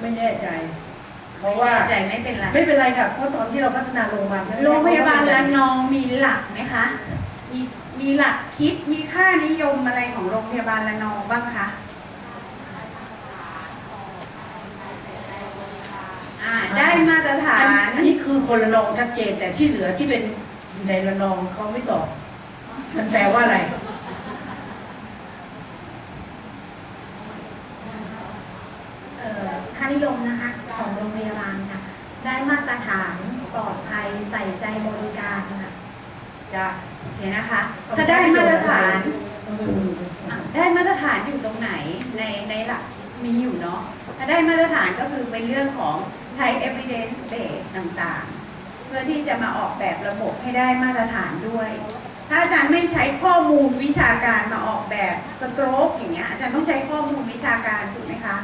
ไม่แน่ใจ เพราะว่า ใจไม่เป็นไรไม่เป็นไรค่ะ เพราะตอนที่เราพัฒนาโรงพยาบาลโรงพยาบาลละนองมีหลักไหมคะ มีมีหลักคิดมีค่านิยมอะไรของโรงพยาบาลละนองบ้างคะอ่าได้มาตรฐาอันนอันนี้คือคนละนองชัดเจนแต่ที่เหลือที่เป็นในละนองเขาไม่ตอบมันแปลว่าอะไร เอ่อค่า นิยมนะคะของโรงพยาบาลค่ะ ได้มาตรฐานปลอดภัยใส่ใจบริการค่ะจะโอเคนะคะ ถ้าได้มาตรฐานอืมอะได้มาตรฐานอยู่ตรงไหนในในหลักมีอยู่เนาะถ้าได้มาตรฐานก็คือเป็นเรื่องของ Thai evidence base ต่างๆ เพื่อที่จะมาออกแบบระบบให้ได้มาตรฐานด้วย ถ้าอาจารย์ไม่ใช้ข้อมูลวิชาการมาออกแบบสโตรกอย่างเงี้ยอาจารย์ต้องใช้ข้อมูลวิชาการถูกไหมคะ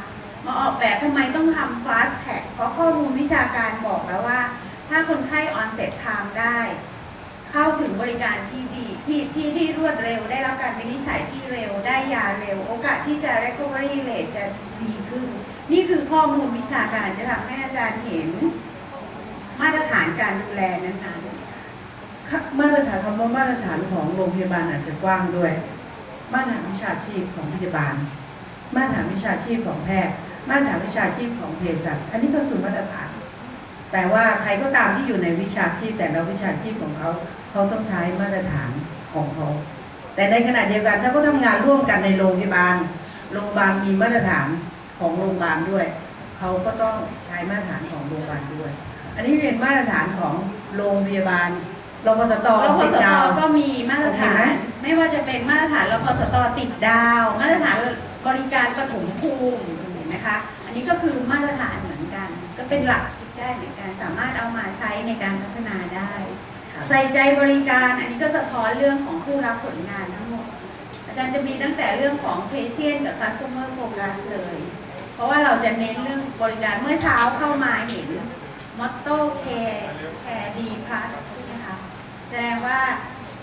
มาออกแบบทำไมต้องทำ fast track เพราะข้อมูลวิชาการบอกแล้วว่า ถ้าคนไข้ onset time ได้ เข้าถึงบริการที่ดีที่ที่ที่รวดเร็ว ได้รับการวินิจฉัยที่เร็ว ได้ยาเร็ว โอกาสที่จะ recovery rate จะดีขึ้น นี่คือข้อมูลวิชาการจะทำให้อาจารย์เห็น มาตรฐานการดูแลนั้นมาตรฐานคำว่ามาตรฐานของโรงพยาบาลอาจจะกว้างด้วย มาตรฐานวิชาชีพของพยาบาล มาตรฐานวิชาชีพของแพทย์ มาตรฐานวิชาชีพของเภสัชอันนี้ก็คือมาตรฐาน แต่ว่าใครก็ตามที่อยู่ในวิชาชีพแต่ละวิชาชีพของเขาเขาต้องใช้มาตรฐานของเขาแต่ในขณะเดียวกันถ้าเขาทำงานร่วมกันในโรงพยาบาล โรงพยาบาลมีมาตรฐานของโรงพยาบาลด้วย เขาก็ต้องใช้มาตรฐานของโรงพยาบาลด้วย อันนี้เป็นมาตรฐานของโรงพยาบาลรพสตๆรพติดสตดาวก็มีมาตรฐาโอเคไหมนไม่ว่าจะเป็นมาตรฐานรพสตติดดาว มาตรฐานบริการปฐมภูมิเห็น ไหมคะ อันนี้ก็คือมาตรฐานเหมือนกัน ก็เป็นหลักคิดได้เหมือนกันสามารถเอามาใช้ในการพัฒนาได้ใส่ใจบริการอันนี้ก็สะท้อนเรื่องของผู้รับผลงานทั้งหมด อาจารย์จะมีตั้งแต่เรื่องของ patient กับ customer focus เลย เพราะว่าเราจะเน้นเรื่องบริการเมื่อเช้าเข้ามาเห็น motto care care d plus ใช่ไหมคะแสดงว่า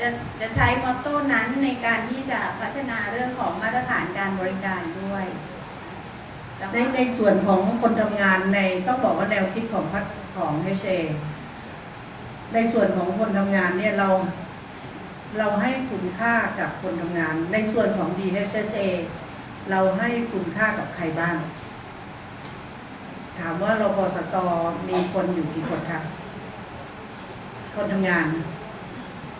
จะจะใช้ motto นั้นในการที่จะพัฒนาเรื่องของมาตรฐานการบริการด้วยแล้ว ในในส่วนของคนทำงานในต้องบอกว่าแนวคิดของพัฒของเฮเชในส่วนของคนทำงานเนี่ยเรา เราให้คุณค่ากับคนทำงาน ในส่วนของ DHA เราให้คุณค่ากับใครบ้าง ถามว่ารพสตมีคนอยู่กี่คนครับ คนทำงาน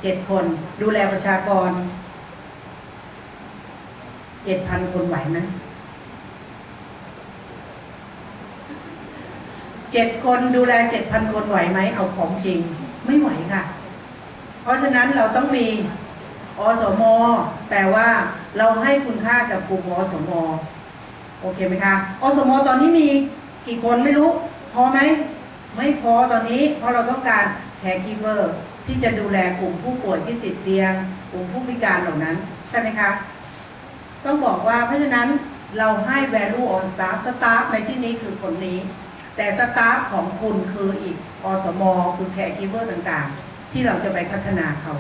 เจ็ดคน ดูแลประชากรเจ็ดพันคนไหวไหม เจ็ดคนดูแลเจ็ดพันคนไหวไหมเอาของจริง ไม่ไหวค่ะ เพราะฉะนั้นเราต้องมีอสม แต่ว่าเราให้คุณค่ากับกลุ่มอสม โอเคไหมคะอสม ตอนนี้มีกี่คนไม่รู้ พอไหม ไม่พอตอนนี้ เพราะเราต้องการแคร์คีเวอร์ที่จะดูแลกลุ่มผู้ป่วยที่ติดเตียง กลุ่มผู้พิการเหล่านั้น ใช่ไหมคะ ต้องบอกว่าเพราะฉะนั้นเราให้ value on staff staff ในที่นี้คือคนนี้ แต่สตาฟของคุณคืออีกอสมคือแคร์คีเวอร์ต่างๆ ที่เราจะไปพัฒนาเขา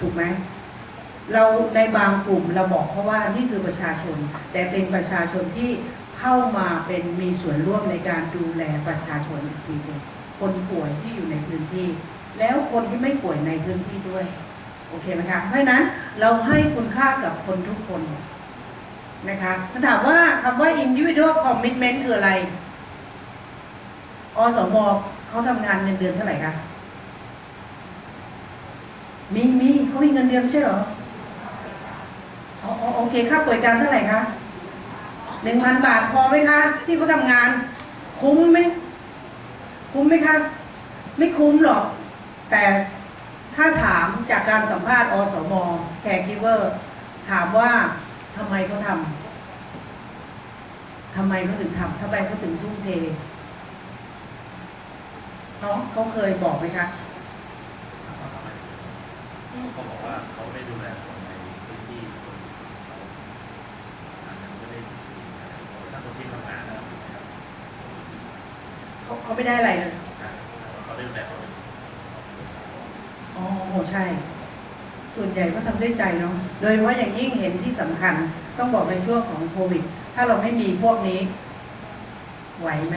ถูกไหมเราในบางกลุ่มเราบอกเขาะว่านี่คือประชาชน แต่เป็นประชาชนที่เข้ามาเป็นมีส่วนร่วมในการดูแลประชาชนอีกทีนึงคนป่วยที่อยู่ในพื้นที่ แล้วคนที่ไม่ป่วยในพื้นที่ด้วยโอเคไหมคะเพราะนั้นเราให้คุณค่ากับคนทุกคนนะคะถามว่าคำว่า individual commitment คืออะไร อสมเขาทำงานเงินเดือนเท่าไหร่คะ มีมีเขามีเงินเดือนใช่หรออ๋ออ๋อโอเคค่าป่วยการเท่าไหร่คะหนึ่งพันบาทพอไหมคะที่เขาทำงาน คุ้มไหมคุ้มไหมคะไม่คุ้มหรอก แต่ถ้าถามจากการสัมภาษณ์อสมแคร์กิเวอร์ ถามว่าทำไมเขาทำทำไมเขาถึงทำทำไมเขาถึงทุ่มเท น้องเขาเคยบอกไหมคะเขาบอกว่าเขาไม่ดูแลคนในพื้นที่คนเขาอาจจะไม่ได้ถ้าคนที่ทำงานนะครับเขาเขาไม่ได้อะไรเลยเขาได้ดูแลคนอ๋อใช่ ส่วนใหญ่ก็ทำด้วยใจเนาะโดยเฉพาะอย่างยิ่งเห็นที่สำคัญ ต้องบอกในช่วงของโควิด ถ้าเราไม่มีพวกนี้ ไหวไหม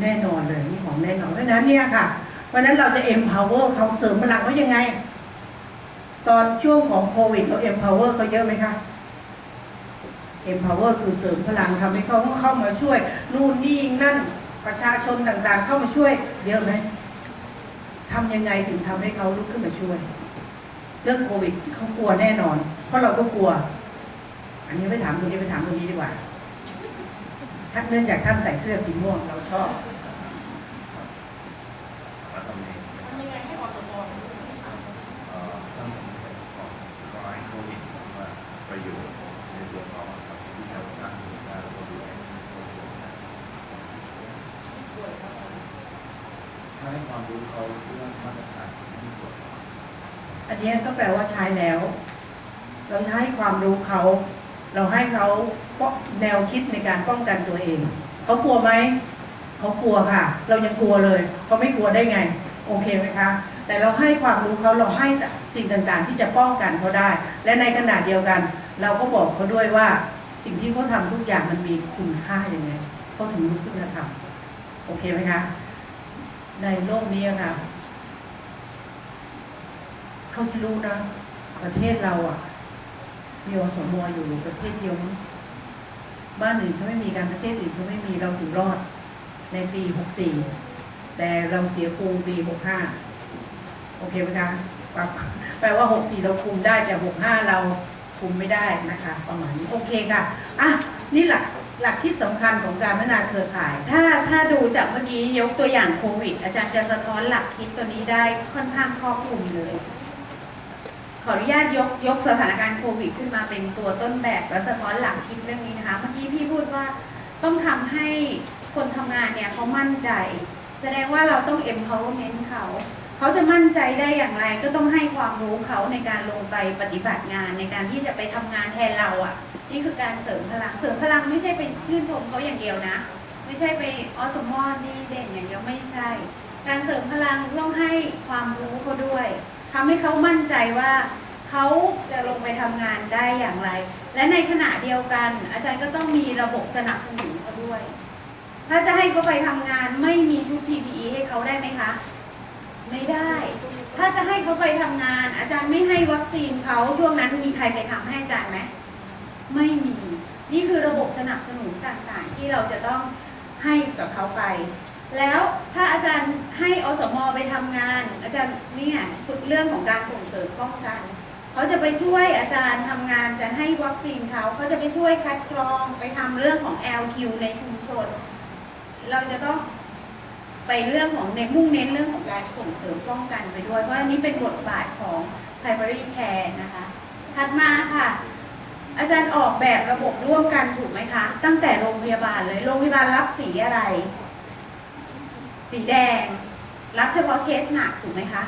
แน่นอนเลยนี่ของแน่นอนเพราะฉะนั้นเนี่ยค่ะเพราะนั้นเราจะ empower เขาเสริมพลังเขายังไง ตอนช่วงของโควิดเรา empower เขาเยอะไหมคะ empower คือเสริมพลังทำให้เขาเข้ามาช่วยนู่นนี่นั่นประชาชนต่างๆ เข้ามาช่วย เยอะไหมทำยังไงถึงทำให้เขาลุกขึ้นมาช่วย เรื่องโควิดเขากลัวแน่นอน เพราะเราก็กลัว อันนี้ไปถามตรงนี้ไปถามตรงนี้ดีกว่า ถ้าเนื่องจากท่านใส่เสื้อสีม่วงเราชอบว่าทำยังไงทำยังไงให้อสมเอ่อท่านของขอให้โควิดว่าประโยชน์ในตัวเขาอะครับที่เราสร้างขึ้นมาแล้วก็ดูแลคนป่วยนะถ้าให้ความรู้เขาเรื่องมาตรฐานของผู้ป่วยอันนี้ก็แปลว่าใช้แล้ว เราใช้ความรู้เขา เราให้เขาป้อง แนวคิดในการป้องกันตัวเองเขากลัวไหมเขากลัวค่ะ เรายังกลัวเลยเขาไม่กลัวได้ไง โอเคไหมคะ แต่เราให้ความรู้เขาเราให้สิ่งต่างๆ ที่จะป้องกันเขาได้ และในขณะเดียวกัน เราก็บอกเขาด้วยว่าสิ่งที่เขาทำทุกอย่างมันมีคุณค่าอย่างไงเขาถึงรู้คุณธรรมโอเคไหมคะ ในโลกนี้ค่ะเขาที่รู้นะ ประเทศเราอะมีอสมอยู่ประเทศเดียวมั้ง บ้านอื่นเขาไม่มีการประเทศอื่นเขาไม่มีเราถึงรอดในปีหกสี่แต่เราเสียภูมิปีหกห้าโอเคไหมคะแปลแปลว่าหกสี่เราคุมได้แต่หกห้าเราคุมไม่ได้นะคะประมาณนี้โอเคค่ะอะนี่หลักหลักที่สำคัญของการพัฒนาเครือข่าย ถ้าถ้าดูจากเมื่อกี้ยกตัวอย่างโควิด อาจารย์จะสะท้อนหลักคิดตัวนี้ได้ค่อนข้างครอบคลุมเลย ขออนุญาตยกยกสถานการณ์โควิดขึ้นมาเป็นตัวต้นแบบและสะท้อนหลักคิดเรื่องนี้นะคะ เมื่อกี้พี่พูดว่าต้องทำให้คนทำงานเนี่ยเขามั่นใจ แสดงว่าเราต้อง empowerment เขาเขาจะมั่นใจได้อย่างไรก็ต้องให้ความรู้เขาในการลงไปปฏิบัติงานในการที่จะไปทำงานแทนเราอะ นี่คือการเสริมพลังเสริมพลังไม่ใช่ไปชื่นชมเขาอย่างเดียวนะ ไม่ใช่ไปออสมอลนี่เด่นอย่างเดียวไม่ใช่ การเสริมพลังต้องให้ความรู้เขาด้วย ทำให้เขามั่นใจว่าเขาจะลงไปทำงานได้อย่างไร และในขณะเดียวกัน อาจารย์ก็ต้องมีระบบสนับสนุนเขาด้วย ถ้าจะให้เขาไปทำงานไม่มีชุด PPE ให้เขาได้ไหมคะ ไม่ได้ ถ้าจะให้เขาไปทำงาน อาจารย์ไม่ให้วัคซีนเขาช่วงนั้นมีใครไปทำให้อาจารย์ไหมไม่มี นี่คือระบบสนับสนุนต่างๆ ที่เราจะต้องให้กับเขาไป แล้วถ้าอาจารย์ให้อสมไปทำงาน อาจารย์เนี่ยเรื่องของการส่งเสริมป้องกันเขาจะไปช่วยอาจารย์ทำงานจะให้วัคซีนเขาเขาจะไปช่วยคัดกรองไปทำเรื่องของ LQ ในชุมชน เราจะต้องไปเรื่องของในมุ่งเน้นเรื่องของการส่งเสริมป้องกันไปด้วย เพราะอันนี้เป็นบทบาทของ primary care นะคะ ถัดมาค่ะ อาจารย์ออกแบบระบบร่วมกันถูกไหมคะ ตั้งแต่โรงพยาบาลเลย โรงพยาบาลรับสีอะไร สีแดง รับเฉพาะเคสหนักถูกไหมคะ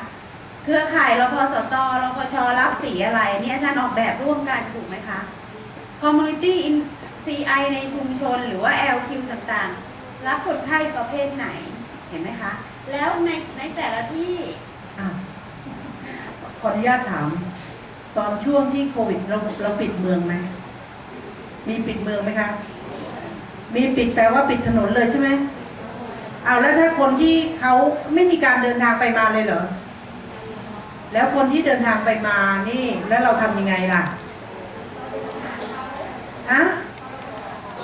เครือข่ายรพสตรพชรับสีอะไร เนี่ยอาจารย์ออกแบบร่วมกันถูกไหมคะ Community in CI ในชุมชนหรือว่า LQ ต่างๆ รับคนไข้ประเภทไหนเห็นไหมคะ แล้วในในแต่ละที่อะขออนุญาตถาม ตอนช่วงที่โควิดเราเราปิดเมืองไหมมีปิดเมืองไหมคะ มีปิดแปลว่าปิดถนนเลยใช่ไหม เอาแล้วถ้าคนที่เขาไม่มีการเดินทางไปมาเลยเหรอ แล้วคนที่เดินทางไปมานี่ แล้วเราทำยังไงล่ะ